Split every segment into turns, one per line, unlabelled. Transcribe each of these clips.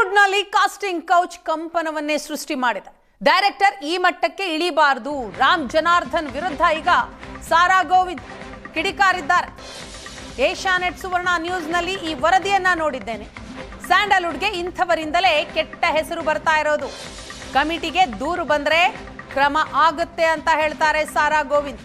ಸ್ಯಾಂಡಲ್ವುಡ್ನಲ್ಲಿ casting couch ಕಂಪನವನ್ನೇ ಸೃಷ್ಟಿ ಮಾಡಿದೆ. Director ಈ ಮಟ್ಟಕ್ಕೆ ಇಳಿಬಾರದು. ರಾಮ್ ಜನಾರ್ದನ್ ವಿರುದ್ಧ ಈಗ ಸಾರಾ ಗೋವಿಂದ್ ಕಿಡಿಕಾರಿದ್ದಾರೆ. ಏಷ್ಯಾನೆಟ್ ಸುವರ್ಣ ನ್ಯೂಸ್ನಲ್ಲಿ ಈ ವರದಿಯನ್ನ ನೋಡಿದ್ದೇನೆ. ಸ್ಯಾಂಡಲ್ವುಡ್ಗೆ ಇಂಥವರಿಂದಲೇ ಕೆಟ್ಟ ಹೆಸರು ಬರ್ತಾ ಇರೋದು. ಕಮಿಟಿಗೆ ದೂರು ಬಂದ್ರೆ ಕ್ರಮ ಆಗುತ್ತೆ ಅಂತ ಹೇಳ್ತಾರೆ ಸಾರಾ ಗೋವಿಂದ್.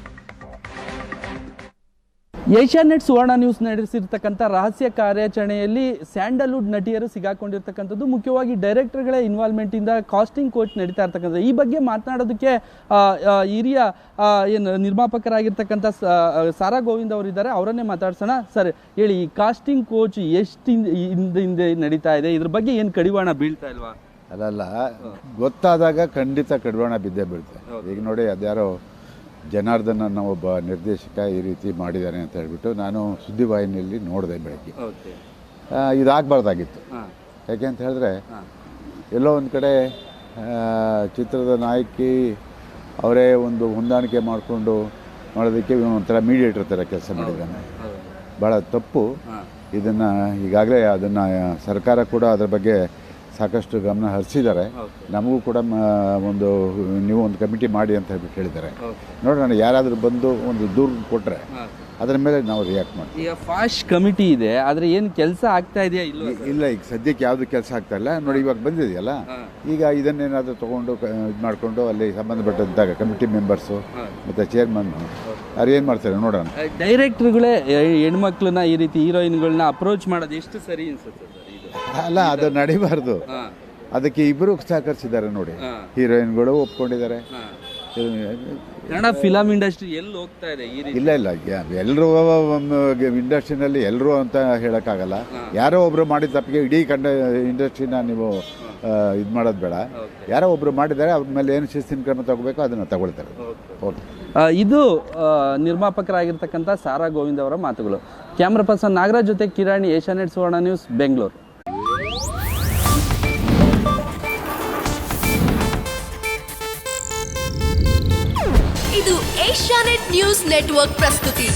ಏಷ್ಯಾನೆಟ್ ಸುವರ್ಣ ನ್ಯೂಸ್ ನಡೆಸಿರ್ತಕ್ಕಂಥ ರಹಸ್ಯ ಕಾರ್ಯಾಚರಣೆಯಲ್ಲಿ ಸ್ಯಾಂಡಲ್ವುಡ್ ನಟಿಯರು ಸಿಗಾಕೊಂಡಿರ್ತಕ್ಕಂಥದ್ದು. ಮುಖ್ಯವಾಗಿ ಡೈರೆಕ್ಟರ್ಗಳ ಇನ್ವಾಲ್ವ್ಮೆಂಟ್ ಇಂದ ಕಾಸ್ಟಿಂಗ್ ಕೋಚ್ ನಡೀತಾ ಇರ್ತಕ್ಕಂಥದ್ದು. ಈ ಬಗ್ಗೆ ಮಾತನಾಡೋದಕ್ಕೆ ಹಿರಿಯ ಏನು ನಿರ್ಮಾಪಕರಾಗಿರ್ತಕ್ಕಂಥ ಸಾರಾ ಗೋವಿಂದ್ ಅವರಿದ್ದಾರೆ ಅವರನ್ನೇ ಮಾತಾಡ್ಸೋಣ. ಸರ್ ಹೇಳಿ ಈ ಕಾಸ್ಟಿಂಗ್ ಕೋಚ್ ಎಷ್ಟು ಹಿಂದೆ ಹಿಂದೆ ನಡೀತಾ ಇದೆ? ಇದ್ರ ಬಗ್ಗೆ ಏನು ಕಡಿವಾಣ ಬೀಳ್ತಾ ಇಲ್ವಾ?
ಅಲ್ಲಲ್ಲ ಗೊತ್ತಾದಾಗ ಖಂಡಿತ ಕಡಿವಾಣ ಬಿದ್ದೇ ಬೀಳ್ತಾ ಈಗ ನೋಡಿ ಅದ್ಯಾರೋ ಜನಾರ್ದನ್ ಅನ್ನೋ ಒಬ್ಬ ನಿರ್ದೇಶಕ ಈ ರೀತಿ ಮಾಡಿದ್ದಾನೆ ಅಂತ ಹೇಳ್ಬಿಟ್ಟು ನಾನು ಸುದ್ದಿವಾಹಿನಿಯಲ್ಲಿ ನೋಡಿದೆ ಬೆಳಗ್ಗೆ. ಇದಾಗಬಾರ್ದಾಗಿತ್ತು. ಯಾಕೆ ಅಂತ ಹೇಳಿದ್ರೆ ಎಲ್ಲೋ ಒಂದು ಕಡೆ ಚಿತ್ರದ ನಾಯಕಿ ಅವರೇ ಒಂದು ಹೊಂದಾಣಿಕೆ ಮಾಡಿಕೊಂಡು ಮಾಡೋದಕ್ಕೆ ಒಂಥರ ಮೀಡಿಯೇಟರ್ ಥರ ಕೆಲಸ ಮಾಡಿದ್ದಾನೆ. ಭಾಳ ತಪ್ಪು. ಇದನ್ನು ಈಗಾಗಲೇ ಅದನ್ನು ಸರ್ಕಾರ ಕೂಡ ಅದರ ಬಗ್ಗೆ ಸಾಕಷ್ಟು ಗಮನ ಹರಿಸಿದ್ದಾರೆ. ನಮಗೂ ಕೂಡ ಒಂದು ನೀವು ಒಂದು ಕಮಿಟಿ ಮಾಡಿ ಅಂತ ಹೇಳ್ಬಿಟ್ಟು ಹೇಳಿದ್ದಾರೆ ನೋಡೋಣ ಯಾರಾದರೂ ಬಂದು ಒಂದು ದೂರ ಕೊಟ್ಟರೆ ಅದರ ಮೇಲೆ ನಾವು ರಿಯಾಕ್ಟ್ ಮಾಡ್ತೀವಿ.
ಈಗ ಫಾಸ್ಟ್ ಕಮಿಟಿ ಇದೆ ಆದರೆ ಏನು ಕೆಲಸ ಆಗ್ತಾ ಇದೆಯಾ ಇಲ್ಲ
ಇಲ್ಲ ಈಗ ಸದ್ಯಕ್ಕೆ ಯಾವುದು ಕೆಲಸ ಆಗ್ತಾ ಇಲ್ಲ. ನೋಡಿ ಇವಾಗ ಬಂದಿದೆಯಲ್ಲ? ಈಗ ಇದನ್ನೇನಾದರೂ ತೊಗೊಂಡು ಇದು ಮಾಡಿಕೊಂಡು ಅಲ್ಲಿ ಸಂಬಂಧಪಟ್ಟಂತ ಕಮಿಟಿ ಮೆಂಬರ್ಸು ಮತ್ತು ಚೇರ್ಮನ್ ಅವ್ರು ಏನು ಮಾಡ್ತಾರೆ ನೋಡೋಣ.
ಡೈರೆಕ್ಟ್ರುಗಳೇ ಹೆಣ್ಮಕ್ಳನ್ನ ಈ ರೀತಿ ಹೀರೋಯಿನ್ಗಳನ್ನ ಅಪ್ರೋಚ್ ಮಾಡೋದು ಎಷ್ಟು ಸರಿ ಅನ್ಸುತ್ತೆ
ಅಲ್ಲ ಅದು ನಡಿಬಾರ್ದು. ಅದಕ್ಕೆ ಇಬ್ಬರು ಸಹಕರಿಸಿದ್ದಾರೆ ನೋಡಿ. ಹೀರೋಯಿನ್ಗಳು ಒಪ್ಕೊಂಡಿದ್ದಾರೆ.
ಕನ್ನಡ ಫಿಲಮ್ ಇಂಡಸ್ಟ್ರಿ ಎಲ್ಲಿ ಹೋಗ್ತಾ ಇದೆ
ಇಲ್ಲ ಇಲ್ಲ ಎಲ್ಲರೂ ಇಂಡಸ್ಟ್ರಿನಲ್ಲಿ ಎಲ್ಲರೂ ಅಂತ ಹೇಳೋಕ್ಕಾಗಲ್ಲ. ಯಾರೋ ಒಬ್ಬರು ಮಾಡಿದ ತಪ್ಪಿಗೆ ಇಡೀ ಕಂಡ ಇಂಡಸ್ಟ್ರಿನ ನೀವು ಇದು ಮಾಡೋದು ಬೇಡ. ಯಾರೋ ಒಬ್ಬರು ಮಾಡಿದ್ದಾರೆ ಅವ್ರ ಮೇಲೆ ಏನು ಶಿಸ್ತಿನ ಕ್ರಮ ತಗೋಬೇಕು ಅದನ್ನು ತಗೊಳ್ತಾರೆ. ಓಕೆ
ಇದು ನಿರ್ಮಾಪಕರಾಗಿರ್ತಕ್ಕಂಥ ಸಾರಾ ಗೋವಿಂದ್ ಅವರ ಮಾತುಗಳು. ಕ್ಯಾಮ್ರಾ ಪರ್ಸನ್ ನಾಗರಾಜ್ ಜೊತೆ ಕಿರಾಣಿ ಏಷ್ಯಾನೆಟ್ ಸುವರ್ಣ ನ್ಯೂಸ್ ಬೆಂಗಳೂರು.
ಇದು ಏಷ್ಯಾನೆಟ್ ನ್ಯೂಸ್ ನೆಟ್ವರ್ಕ್ ಪ್ರಸ್ತುತಿ.